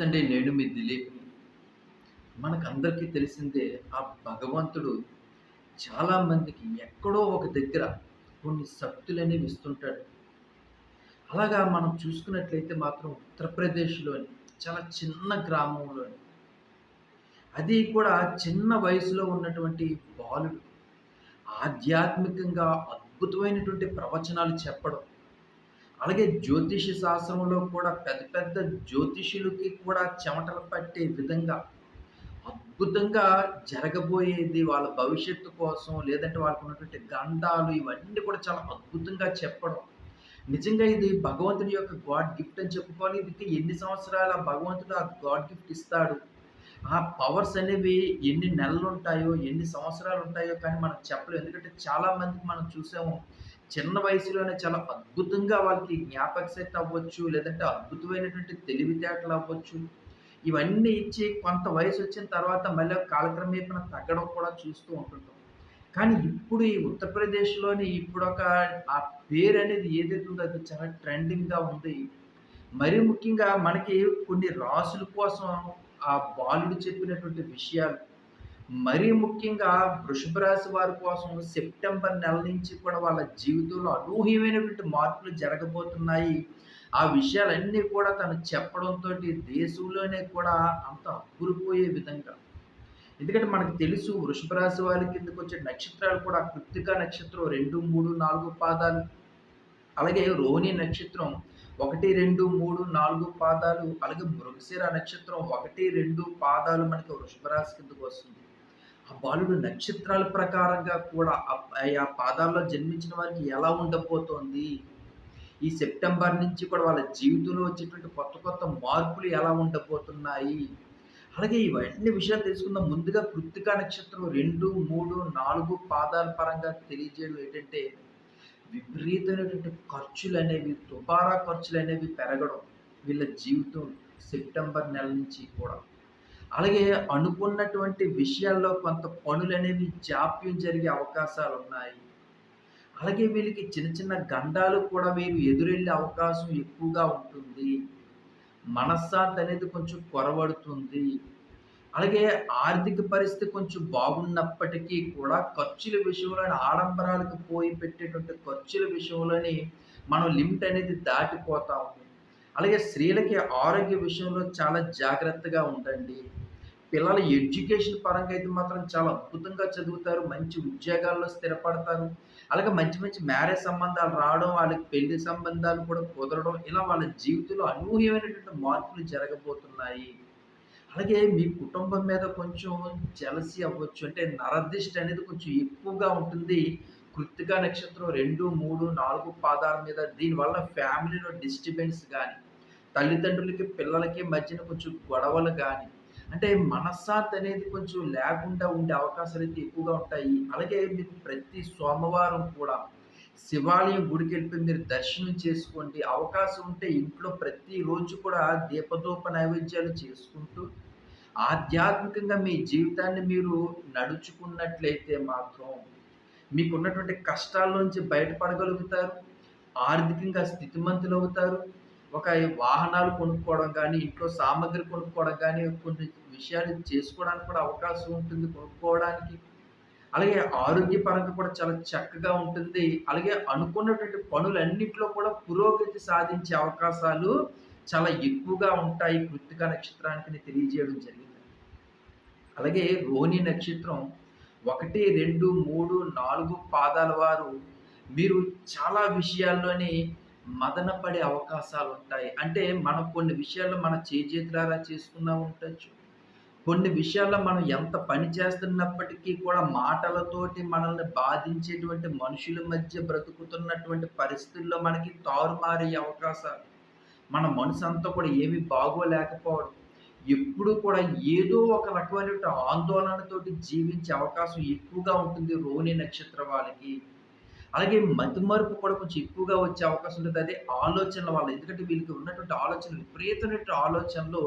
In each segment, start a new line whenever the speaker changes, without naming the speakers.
నమస్తే అండి నేను మీ దిలీప్ మనకందరికీ తెలిసిందే ఆ భగవంతుడు చాలామందికి ఎక్కడో ఒక దగ్గర కొన్ని శక్తులు అనేవి ఇస్తుంటాడు. అలాగా మనం చూసుకున్నట్లయితే మాత్రం ఉత్తరప్రదేశ్లోని చాలా చిన్న గ్రామంలోని అది కూడా చిన్న వయసులో ఉన్నటువంటి బాలుడు ఆధ్యాత్మికంగా అద్భుతమైనటువంటి ప్రవచనాలు చెప్పడం అలాగే జ్యోతిష శాస్త్రంలో కూడా పెద్ద పెద్ద జ్యోతిషులకి కూడా చెమటలు పట్టే విధంగా అద్భుతంగా జరగబోయేది వాళ్ళ భవిష్యత్తు కోసం లేదంటే వాళ్ళకు ఉన్నటువంటి గంధాలు ఇవన్నీ కూడా చాలా అద్భుతంగా చెప్పడం. నిజంగా ఇది భగవంతుడి యొక్క గాడ్ గిఫ్ట్ అని చెప్పుకోవాలి. ఇది ఎన్ని సంవత్సరాల భగవంతుడు ఆ గాడ్ గిఫ్ట్ ఇస్తాడు? ఆ పవర్స్ అనేవి ఎన్ని నెలలు ఉంటాయో ఎన్ని సంవత్సరాలు ఉంటాయో కానీ మనం చెప్పలేము ఎందుకంటే చాలా మందికి మనం చూసాము చిన్న వయసులోనే చాలా అద్భుతంగా వాళ్ళకి జ్ఞాపక శక్తి అవ్వచ్చు లేదంటే అద్భుతమైనటువంటి తెలివితేటలు అవ్వచ్చు. ఇవన్నీ ఇచ్చి కొంత వయసు వచ్చిన తర్వాత మళ్ళీ కాలక్రమేపణ తగ్గడం కూడా చూస్తూ ఉంటుంటాం. కానీ ఇప్పుడు ఈ ఉత్తరప్రదేశ్లోని ఇప్పుడు ఒక ఆ పేరు అనేది ఏదైతే ఉందో అది చాలా ట్రెండింగ్గా ఉంది. మరీ ముఖ్యంగా మనకి కొన్ని రాసుల కోసం ఆ బాలుడు చెప్పినటువంటి విషయాలు మరీ ముఖ్యంగా వృషభ రాశి వారి కోసం సెప్టెంబర్ నెల నుంచి కూడా వాళ్ళ జీవితంలో అనూహ్యమైనటువంటి మార్పులు జరగబోతున్నాయి. ఆ విషయాలన్నీ కూడా తను చెప్పడంతో దేశంలోనే కూడా అంత అబ్బురిపోయే విధంగా. ఎందుకంటే మనకు తెలుసు వృషభ రాశి వారి కిందకు వచ్చే నక్షత్రాలు కూడా కృత్తిక నక్షత్రం రెండు మూడు నాలుగు పాదాలు. అలాగే రోహిణి నక్షత్రం ఒకటి రెండు మూడు నాలుగు పాదాలు. అలాగే మృగశిర నక్షత్రం ఒకటి రెండు పాదాలు మనకి వృషభ రాశి కిందకు వస్తుంది. ఆ బాలుడు నక్షత్రాల ప్రకారంగా కూడా ఆ పాదాల్లో జన్మించిన వారికి ఎలా ఉండబోతోంది? ఈ సెప్టెంబర్ నుంచి కూడా వాళ్ళ జీవితంలో వచ్చేటువంటి కొత్త కొత్త మార్పులు ఎలా ఉండబోతున్నాయి? అలాగే ఇవన్నీ విషయాలు తెలుసుకుందాం. ముందుగా కృత్తికా నక్షత్రం రెండు మూడు నాలుగు పాదాల పరంగా తెలియజేయడం ఏంటంటే విపరీతమైనటువంటి ఖర్చులు అనేవి దుబారా ఖర్చులు అనేవి పెరగడం వీళ్ళ జీవితం సెప్టెంబర్ నెల నుంచి కూడా. అలాగే అనుకున్నటువంటి విషయాల్లో కొంత పనులు అనేవి జాప్యం జరిగే అవకాశాలు ఉన్నాయి అలాగే వీళ్ళకి చిన్న చిన్న గండాలు కూడా వీరు ఎదురెళ్ళే అవకాశం ఎక్కువగా ఉంటుంది. మనశ్శాంతి అనేది కొంచెం కొరవడుతుంది. అలాగే ఆర్థిక పరిస్థితి కొంచెం బాగున్నప్పటికీ కూడా ఖర్చుల విషయంలోని ఆడంబరాలకు పోయి పెట్టేటువంటి ఖర్చుల విషయంలోని మనం లిమిట్ అనేది దాటిపోతాము. అలాగే స్త్రీలకి ఆరోగ్య విషయంలో చాలా జాగ్రత్తగా ఉండండి. పిల్లల ఎడ్యుకేషన్ పరంగా అయితే మాత్రం చాలా అద్భుతంగా చదువుతారు. మంచి ఉద్యోగాల్లో స్థిరపడతారు. అలాగే మంచి మంచి మ్యారేజ్ సంబంధాలు రావడం వాళ్ళకి పెళ్ళి సంబంధాలు కూడా కుదరడం ఇలా వాళ్ళ జీవితంలో అనూహ్యమైనటువంటి మార్పులు జరగబోతున్నాయి. అలాగే మీ కుటుంబం మీద కొంచెం జలసి అవ్వచ్చు. అంటే నరదిష్టి అనేది కొంచెం ఎక్కువగా ఉంటుంది. కృతిక నక్షత్రం రెండు మూడు నాలుగు పాదాల మీద దీనివల్ల ఫ్యామిలీలో డిస్టర్బెన్స్ కానీ తల్లిదండ్రులకి పిల్లలకి మధ్యన కొంచెం గొడవలు కానీ అంటే మనశ్శాంతి అనేది కొంచెం లేకుండా ఉండే అవకాశాలు అయితే ఎక్కువగా ఉంటాయి. అలాగే మీకు ప్రతి సోమవారం కూడా శివాలయం గుడికి వెళ్ళిపోయి మీరు దర్శనం చేసుకోండి. అవకాశం ఉంటే ఇంట్లో ప్రతిరోజు కూడా దీపదూప నైవేద్యాలు చేసుకుంటూ ఆధ్యాత్మికంగా మీ జీవితాన్ని మీరు నడుచుకున్నట్లయితే మాత్రం మీకున్నటువంటి కష్టాల నుంచి బయటపడగలుగుతారు. ఆర్థికంగా స్థితిమంతులు అవుతారు ఒక వాహనాలు కొనుక్కోవడం కానీ ఇంట్లో సామాగ్రి కొనుక్కోవడం కానీ కొన్ని విషయాలు చేసుకోవడానికి కూడా అవకాశం ఉంటుంది కొనుక్కోవడానికి. అలాగే ఆరోగ్యపరంగా కూడా చాలా చక్కగా ఉంటుంది. అలాగే అనుకున్నటువంటి పనులన్నింటిలో కూడా పురోగతి సాధించే అవకాశాలు చాలా ఎక్కువగా ఉంటాయి కృతిక నక్షత్రానికి తెలియజేయడం జరిగింది. అలాగే రోహిణి నక్షత్రం ఒకటి రెండు మూడు నాలుగు పాదాల వారు మీరు చాలా విషయాల్లోని మదనపడే అవకాశాలు ఉంటాయి అంటే మనం కొన్ని విషయాల్లో మన చేజేతులారా చేసుకున్నా ఉండొచ్చు. కొన్ని విషయాల్లో మనం ఎంత పని చేస్తున్నప్పటికీ కూడా మాటలతోటి మనల్ని బాధించేటువంటి మనుషుల మధ్య బ్రతుకుతున్నటువంటి పరిస్థితుల్లో మనకి తారుమారే అవకాశాలు. మన మనసు అంతా కూడా ఏమి బాగోలేకపోవడం. ఎప్పుడు కూడా ఏదో ఒక రకమైన ఆందోళనతోటి జీవించే అవకాశం ఎక్కువగా ఉంటుంది రోహిణి నక్షత్ర వాళ్ళకి అలాగే మతిమరుపు కూడా కొంచెం ఎక్కువగా వచ్చే అవకాశం ఉంటుంది. అదే ఆలోచనల వల్ల. ఎందుకంటే వీళ్ళకి ఉన్నటువంటి ఆలోచన విపరీతమైనటువంటి ఆలోచనలు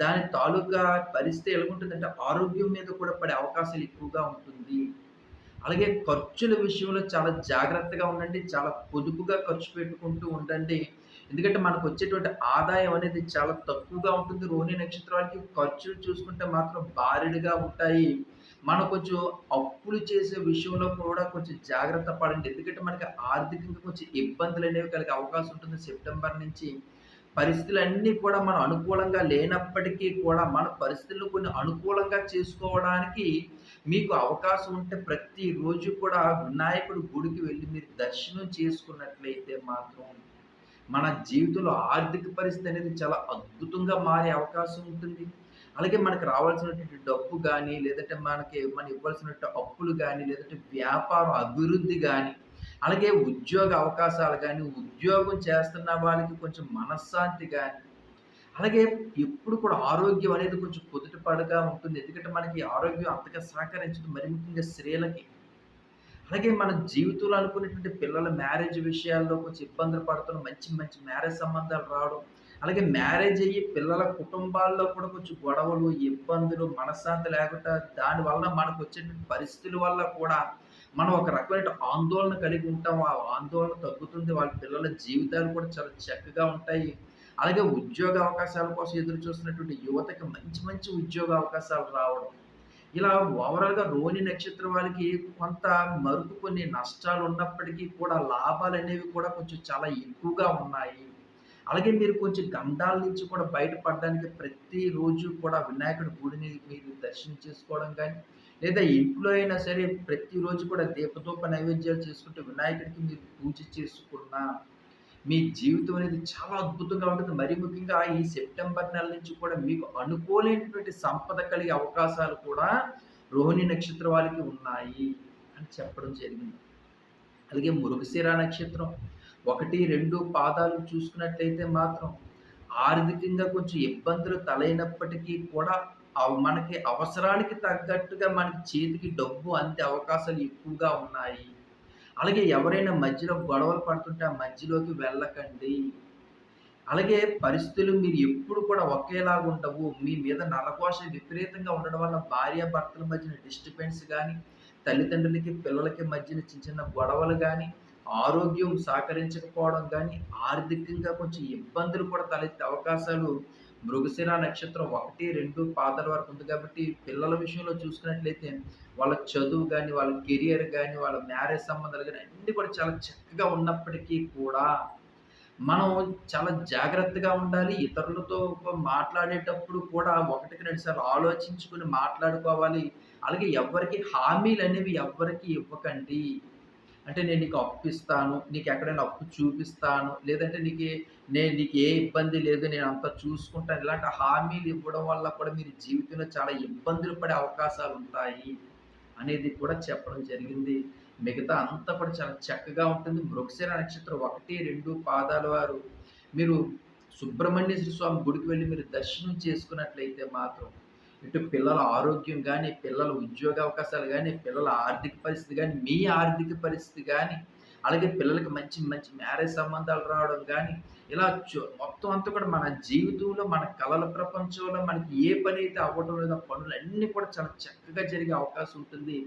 దాని తాలూకా పరిస్థితి ఎలాగుంటుందంటే ఆరోగ్యం మీద కూడా పడే అవకాశాలు ఎక్కువగా ఉంటుంది. అలాగే ఖర్చుల విషయంలో చాలా జాగ్రత్తగా ఉండండి. చాలా పొదుపుగా ఖర్చు పెట్టుకుంటూ ఉండండి. ఎందుకంటే మనకు వచ్చేటువంటి ఆదాయం అనేది చాలా తక్కువగా ఉంటుంది. రోహిణి నక్షత్రాలకి ఖర్చులు చూసుకుంటే మాత్రం భారీగా ఉంటాయి. మనం కొంచెం అప్పులు చేసే విషయంలో కూడా కొంచెం జాగ్రత్త పడండి. ఎందుకంటే మనకి ఆర్థికంగా కొంచెం ఇబ్బందులు అనేవి కలిగే అవకాశం ఉంటుంది. సెప్టెంబర్ నుంచి పరిస్థితులన్నీ కూడా మనం అనుకూలంగా లేనప్పటికీ కూడా మన పరిస్థితులు కొన్ని అనుకూలంగా చేసుకోవడానికి మీకు అవకాశం ఉంటే ప్రతిరోజు కూడా వినాయకుడు గుడికి వెళ్ళి మీరు దర్శనం చేసుకున్నట్లయితే మాత్రం మన జీవితంలో ఆర్థిక పరిస్థితి అనేది చాలా అద్భుతంగా మారే అవకాశం ఉంటుంది. అలాగే మనకు రావాల్సినటువంటి డబ్బు కానీ లేదంటే మనకి మనం ఇవ్వాల్సినట్టు అప్పులు కానీ లేదంటే వ్యాపారం అభివృద్ధి కానీ అలాగే ఉద్యోగ అవకాశాలు కానీ ఉద్యోగం చేస్తున్న వాళ్ళకి కొంచెం మనశ్శాంతి కానీ అలాగే ఎప్పుడు కూడా ఆరోగ్యం అనేది కొంచెం కుదుటపడగా ఉంటుంది. ఎందుకంటే మనకి ఆరోగ్యం అంతగా సహకరించడం మరి ముఖ్యంగా స్త్రీలకి. అలాగే మన జీవితంలో అనుకునేటువంటి పిల్లల మ్యారేజ్ విషయాల్లో కొంచెం ఇబ్బందులు పడుతున్న మంచి మంచి మ్యారేజ్ సంబంధాలు రావడం అలాగే మ్యారేజ్ అయ్యి పిల్లల కుటుంబాల్లో కూడా కొంచెం గొడవలు ఇబ్బందులు మనశ్శాంతి లేకుండా దానివల్ల మనకు వచ్చేటువంటి పరిస్థితుల వల్ల కూడా మనం ఒక రకమైన ఆందోళన కలిగి ఉంటాం. ఆ ఆందోళన తగ్గుతుంది. వాళ్ళ పిల్లల జీవితాలు కూడా చాలా చక్కగా ఉంటాయి. అలాగే ఉద్యోగ అవకాశాల కోసం ఎదురు చూస్తున్నటువంటి యువతకి మంచి మంచి ఉద్యోగ అవకాశాలు రావడం. ఇలా ఓవరాల్గా రోని నక్షత్రం వాళ్ళకి కొంత మరుపు కొన్ని నష్టాలు ఉన్నప్పటికీ కూడా లాభాలు అనేవి కూడా కొంచెం చాలా ఎక్కువగా ఉన్నాయి. అలాగే మీరు కొంచెం గంధాల నుంచి కూడా బయటపడడానికి ప్రతిరోజు కూడా వినాయకుడి గుడిని మీరు దర్శనం చేసుకోవడం కానీ లేదా ఇంట్లో అయినా సరే ప్రతిరోజు కూడా దీపదూప నైవేద్యాలు చేసుకుంటే వినాయకుడికి మీరు పూజ చేసుకున్నా మీ జీవితం అనేది చాలా అద్భుతంగా ఉంటుంది. మరి ముఖ్యంగా ఈ సెప్టెంబర్ నెల నుంచి కూడా మీకు అనుకోలేనటువంటి సంపద కలిగే అవకాశాలు కూడా రోహిణి నక్షత్రం వాళ్ళకి ఉన్నాయి అని చెప్పడం జరిగింది. అలాగే మురుగుశిర నక్షత్రం ఒకటి రెండు పాదాలు చూసుకున్నట్లయితే మాత్రం ఆర్థికంగా కొంచెం ఇబ్బందులు తలైనప్పటికీ కూడా మనకి అవసరానికి తగ్గట్టుగా మనకి చేతికి డబ్బు అంతే అవకాశాలు ఎక్కువగా ఉన్నాయి. అలాగే ఎవరైనా మధ్యలో గొడవలు పడుతుంటే ఆ మధ్యలోకి వెళ్ళకండి. అలాగే పరిస్థితులు మీరు ఎప్పుడు కూడా ఒకేలాగా ఉండవు. మీ మీద నలకోశ విపరీతంగా ఉండడం వల్ల భార్య భర్తల మధ్యన డిస్టర్బెన్స్ కానీ తల్లిదండ్రులకి పిల్లలకి మధ్యన చిన్న చిన్న గొడవలు కానీ ఆరోగ్యం సహకరించకపోవడం కానీ ఆర్థికంగా కొంచెం ఇబ్బందులు కూడా తలెత్తే అవకాశాలు మృగశిర నక్షత్రం ఒకటి రెండు పాదాల వరకు ఉంది కాబట్టి పిల్లల విషయంలో చూసుకున్నట్లయితే వాళ్ళ చదువు కానీ వాళ్ళ కెరియర్ కానీ వాళ్ళ మ్యారేజ్ సంబంధాలు కానీ అన్నీ కూడా చాలా చక్కగా ఉన్నప్పటికీ కూడా మనం చాలా జాగ్రత్తగా ఉండాలి. ఇతరులతో మాట్లాడేటప్పుడు కూడా ఒకటికి రెండు సార్లు ఆలోచించుకుని మాట్లాడుకోవాలి. అలాగే ఎవరికి హామీలు అనేవి ఎవరికి ఇవ్వకండి. అంటే నేను నీకు అప్పు ఇస్తాను నీకు ఎక్కడైనా అప్పు చూపిస్తాను లేదంటే నీకు నేను నీకు ఏ ఇబ్బంది లేదు నేను అంతా చూసుకుంటాను ఇలాంటి హామీలు ఇవ్వడం వల్ల కూడా మీరు జీవితంలో చాలా ఇబ్బందులు పడే అవకాశాలు ఉంటాయి అనేది కూడా చెప్పడం జరిగింది. మిగతా అంతా కూడా చాలా చక్కగా ఉంటుంది. మృగశిర నక్షత్రం ఒకటి రెండు పాదాల వారు. మీరు సుబ్రహ్మణ్యేశ్వర స్వామి గుడికి వెళ్ళి మీరు దర్శనం చేసుకున్నట్లయితే మాత్రం ఇటు పిల్లల ఆరోగ్యం కానీ పిల్లల ఉద్యోగ అవకాశాలు కానీ పిల్లల ఆర్థిక పరిస్థితి కానీ మీ ఆర్థిక పరిస్థితి కానీ అలాగే పిల్లలకి మంచి మంచి మ్యారేజ్ సంబంధాలు రావడం కానీ ఇలా మొత్తం అంతా కూడా మన జీవితంలో మన కళల ప్రపంచంలో మనకి ఏ పని అయితే అవ్వడం లేదో పనులు అన్నీ కూడా చాలా చక్కగా జరిగే అవకాశం ఉంటుంది.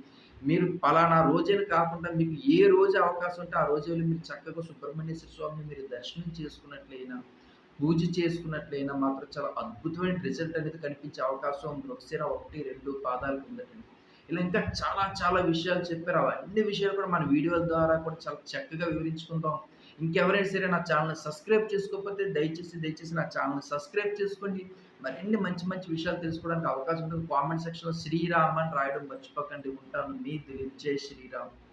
మీరు పలానా రోజులు కాకుండా మీకు ఏ రోజు అవకాశం ఉంటే ఆ రోజుల్లో మీరు చక్కగా సుబ్రహ్మణ్యేశ్వర స్వామిని మీరు దర్శనం చేసుకున్నట్లయినా పూజ చేసుకున్నట్లయినా మాత్రం చాలా అద్భుతమైన రిజల్ట్ అనేది కనిపించే అవకాశం ఒకసారి ఒకటి రెండు పాదాలు ఉందండి. ఇలా ఇంకా చాలా చాలా విషయాలు చెప్పారు. అవన్నీ విషయాలు కూడా మన వీడియోల ద్వారా కూడా చాలా చక్కగా వివరించుకుంటాం. ఇంకెవరైనా సరే నా ఛానల్ని సబ్స్క్రైబ్ చేసుకోకపోతే దయచేసి దయచేసి నా ఛానల్ని సబ్స్క్రైబ్ చేసుకోండి. మరిన్ని మంచి మంచి విషయాలు తెలుసుకోవడానికి అవకాశం ఉంటుంది. కామెంట్ సెక్షన్లో శ్రీరామ్ అని రాయడం మర్చిపోకండి. ఉంటాను. మీ దిలీప్ జై శ్రీరామ్.